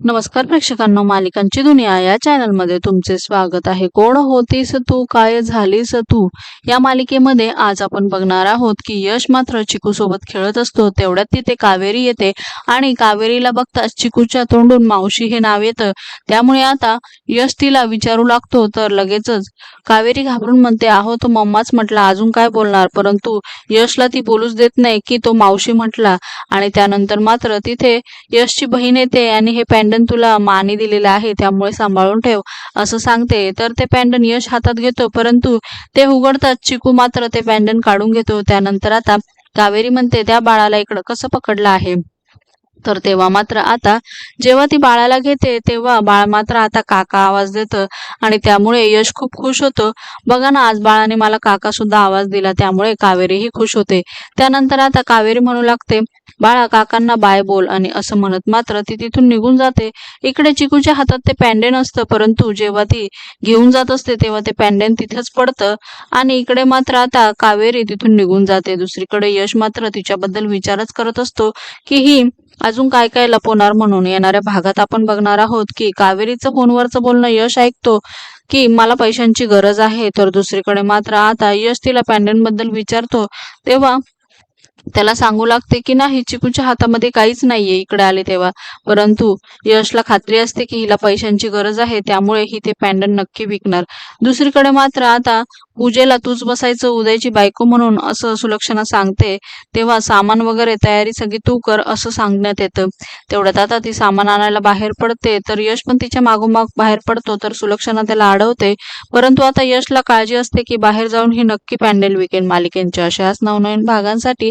नमस्कार प्रेक्षकांनो मालिकांची दुनिया या चॅनलमध्ये तुमचे स्वागत आहे. कोण होतीस तू? काय झालीस तू? या मालिकेमध्ये आज आपण बघणार आहोत की यश मात्र चिकू सोबत खेळत असतो. तेवढ्यात तिथे कावेरी येते आणि कावेरीला बघताच चिकूच्या तोंडून मावशी हे नाव येतं. त्यामुळे आता यश तिला विचारू लागतो तर लगेचच कावेरी घाबरून म्हणते आहो तो मम्माच म्हटला अजून काय बोलणार? परंतु यशला ती बोलूच देत नाही की तो मावशी म्हटला. आणि त्यानंतर मात्र तिथे यशची बहीण येते आणि हे पॅन पॅन्डन तुला माने दिलेलं आहे त्यामुळे सांभाळून ठेव असं सांगते. तर ते पॅन्डन यश हातात घेतो परंतु ते उघडतात चिकू मात्र ते पॅन्डन काढून घेतो. त्यानंतर आता कावेरी म्हणते त्या बाळाला इकडं कसं पकडलं आहे? तर तेव्हा मात्र आता जेव्हा ती बाळाला घेते तेव्हा बाळ मात्र आता काका आवाज देतं आणि त्यामुळे यश खूप खुश होतो. बघा ना आज बाळाने मला काका सुद्धा आवाज दिला त्यामुळे कावेरीही खुश होते. त्यानंतर आता कावेरी म्हणू लागते बाळा काकांना बाय बोल आणि असं म्हणत मात्र ती तिथून निघून जाते. इकडे चिकूच्या हातात ते पॅन्डेन असतं परंतु जेव्हा ती घेऊन जात असते तेव्हा ते पॅन्डेन तिथेच पडतं. आणि इकडे मात्र आता कावेरी तिथून निघून जाते. दुसरीकडे यश मात्र तिच्याबद्दल विचारच करत असतो की ही अजून काय काय लपवणार म्हणून येणाऱ्या भागात आपण बघणार आहोत की कावेरीचं फोनवरचं बोलणं यश ऐकतो की मला पैशांची गरज आहे तर दुसरीकडे मात्र आता यश तिला पॅन्डनबद्दल विचारतो. तेव्हा त्याला सांगू लागते की नाही चिकूच्या हातामध्ये काहीच नाहीये इकडे आले तेव्हा. परंतु यशला खात्री असते की हिला पैशांची गरज आहे त्यामुळे ही ते पॅन्डन नक्की विकणार. दुसरीकडे मात्र आता पूजेला तूच बसायचं उदयची बायको म्हणून असं सुलक्षणा सांगते तेव्हा सामान वगैरे तयारी सगळी तू कर असं सांगण्यात येतं. तेवढ्यात आता ती सामान आणायला बाहेर पडते तर यश पण तिच्या मागोमाग बाहेर पडतो तर सुलक्षणा त्याला अडवते परंतु आता यशला काळजी असते की बाहेर जाऊन ही नक्की पॅन्डेल विकेन मालिकेंच्या. अशाच नवनवीन भागांसाठी